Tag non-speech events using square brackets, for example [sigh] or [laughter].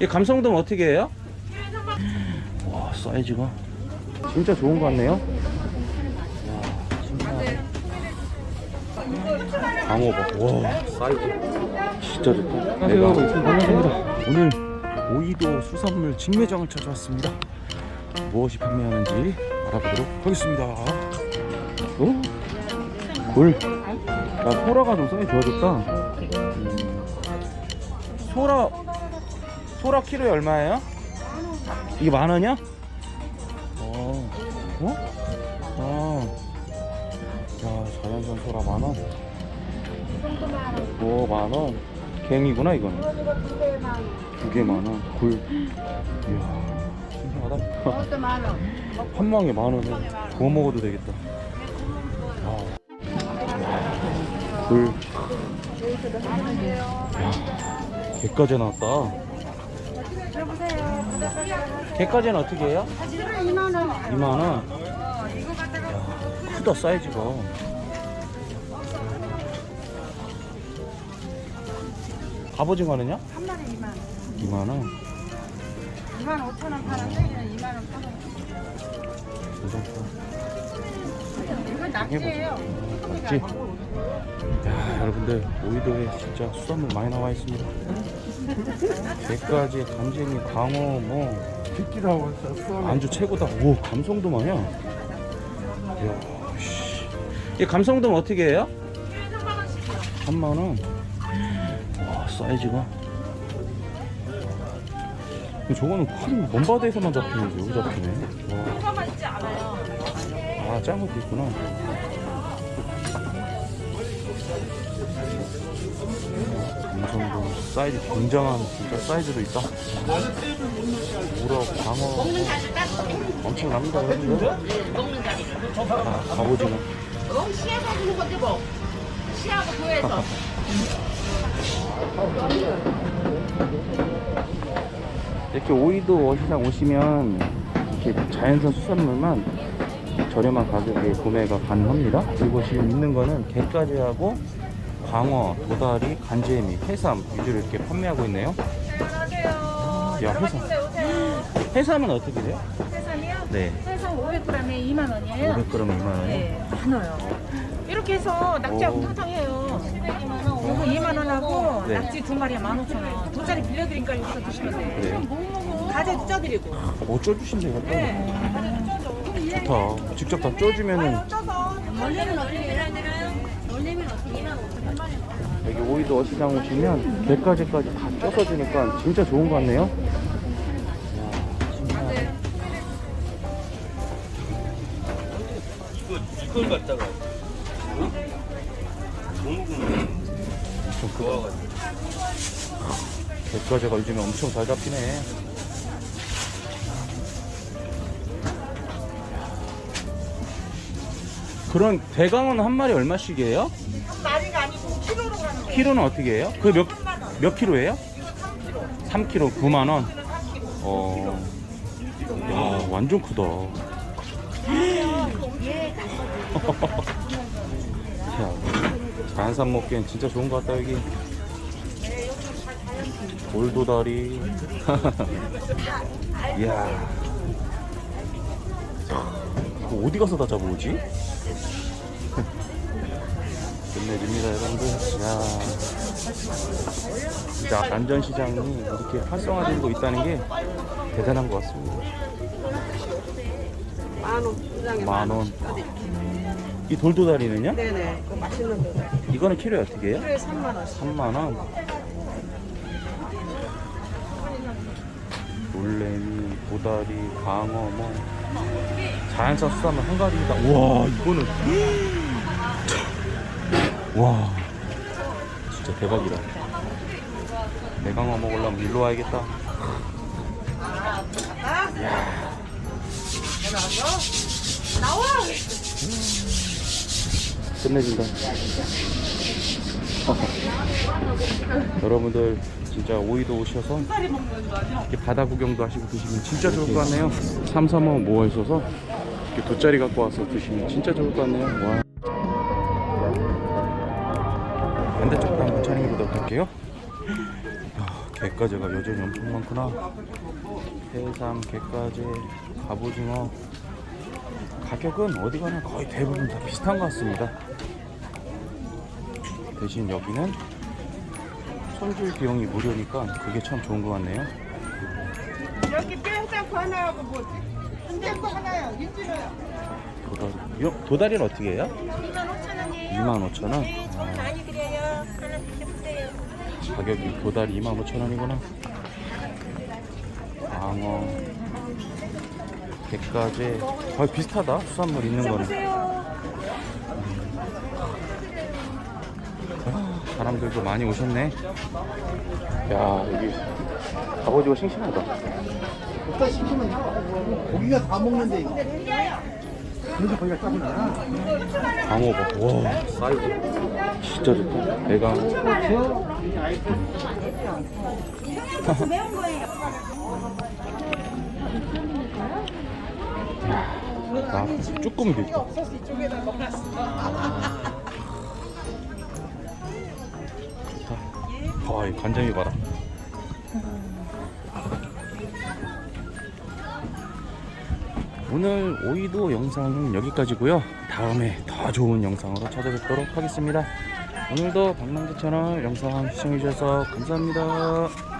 이 감성돔 어떻게 해요? 와 사이즈가 진짜 좋은 것 같네요. 와 진짜 광어 봐. 와 사이즈 진짜 좋다. 내가 반갑습니다. 오늘 오이도 수산물 직매장을 찾아왔습니다. 무엇이 판매하는지 알아보도록 하겠습니다. 어? 굴. 야 소라가 좀 사이즈 좋아졌다. 음. 소라 소라 키로에 얼마예요? 이게 만 원이야? 어. 어? 아. 야, 자연산 소라 만 원. 오, 만 원. 갱이구나, 이거는. 두 개 만 원. 굴. 이야, 신기하다. [laughs] 만 원. 한 망에 만 원에 구워 먹어도 되겠다. 아. 굴. 야, 개까지 나왔다. 개까지는 어떻게 해요? 2만 원. 2만 원. 야, 크다 사이즈가. 갑오징어는요? 한 마리 2만 원. 2만 원. 2만 5천 원 파는데 얘는 2만 원 파는 괜찮다. 이건 낙지예요. 맞지? 야, 여러분들 오이도에 진짜 수산물 많이 나와 있습니다. 개까지, 간쟁이, 광어, 뭐 핏기라고 했어. 안주 최고다. 오, 감성돔 아니야? 이야, 씨. 이 감성돔 어떻게 해요? 3만 원. 와, 사이즈가. 근데 저거는 큰 먼바다에서만 잡히는데 여기 잡히네. 와. 아, 짠 것도 있구나. 사이즈 굉장한 진짜 사이즈도 있다. 우럭, 광어. 엄청납니다, 여러분들. 아, 갑오징어. 너무 시에서 주는 건데 뭐. 시하고 도에서. 이렇게 오이도 어시장 오시면 이렇게 자연산 수산물만 저렴한 가격에 구매가 가능합니다. 그리고 지금 있는 거는 게까지 하고 광어, 도다리, 간재미, 해삼 위주로 이렇게 판매하고 있네요. 안녕하세요. 야, 해삼. 해삼은 어떻게 돼요? 해삼이요? 네. 해삼 500g에 2만 원이에요. 500g 2만 원이요? 네, 많아요. 이렇게 해서 낙지하고 오. 탕탕해요. 2만 원, 이거 2만 원하고 네. 낙지 두 마리에 15,000원. 두 자리 빌려드리니까 여기서 드시면 돼요. 네. 가재 도 쪄드리고. 뭐 쪄주시면 되겠다. 네. 좋다. 직접 다 쪄주면은 원래는 어떻게 해야 되나요? 여기 오이도 어시장 오시면 게까지까지 다 쪄서 주니까 진짜 좋은 것 같네요. 이걸 갖다가 좀 그거 게까지가 요즘에 엄청 잘 잡히네. 그런 대강어는 한 마리 얼마씩이에요? 마리가 아니고 키로로 가는 거예요. 키로는 어떻게 해요? 그 몇몇 킬로예요? 3kg 9만 원. 어. 야, 완전 크다. 야, 자연산 먹기엔 진짜 좋은 것 같다 여기. 돌도다리. [laughs] 이야. 이거 어디 가서 다 잡아오지? 끝내줍니다 여러분들. 야. 진짜 안전시장이 이렇게 활성화되고 있다는 게 대단한 것 같습니다. 만원. 시장에 만 원. 이 돌도다리는요? 네네. 그 맛있는 거. 이거는 키로에 어떻게 해요? 키로에 3만 원씩. 3만 원. 놀래미, 도다리, 광어, 뭐 자연산 수산물 한 가지다. 와 이거는 [gasps] 와 진짜 대박이다. 내강어 먹으려면 일로 와야겠다. 끝내준다. 여러분들 진짜 오이도 오셔서 이렇게 바다 구경도 하시고 드시면 진짜 좋을 것 같네요. 삼삼오 모아 있어서 이렇게 돗자리 갖고 와서 드시면 진짜 좋을 것 같네요. 와. 반대쪽도 한번 할게요. 야, 게까지가 여전히 엄청 많구나. 해삼, 게까지, 갑오징어. 가격은 어디 가나 거의 대부분 다 비슷한 것 같습니다. 대신 여기는 손질 비용이 무료니까 그게 참 좋은 것 같네요. 여기 뼈장구 하나하고 뭐지? 한장구 하나요. 윤진호요. 도다리. 요, 도다리는 어떻게 해요? 25,000원이에요. 25,000원? 네, 돈 많이 드려요. 하나 드셔보세요. 가격이 도다리 25,000원이구나. 광어, 게까지 거의 비슷하다. 수산물 있는 거는. 아, 사람들도 많이 오셨네. 야 여기 갑오징어 싱싱하다. 일단 시키면 고기가 다 먹는데 그래서 거기가 짜구나 광어 봐. 와 사이즈 진짜 좋다. 대강. 매운 거예요. 나 쭈꾸미도 있다. 거의 간장이 봐라. 오늘 오이도 영상은 여기까지고요. 다음에 더 좋은 영상으로 찾아뵙도록 하겠습니다. 오늘도 박남재 채널 영상 시청해주셔서 감사합니다.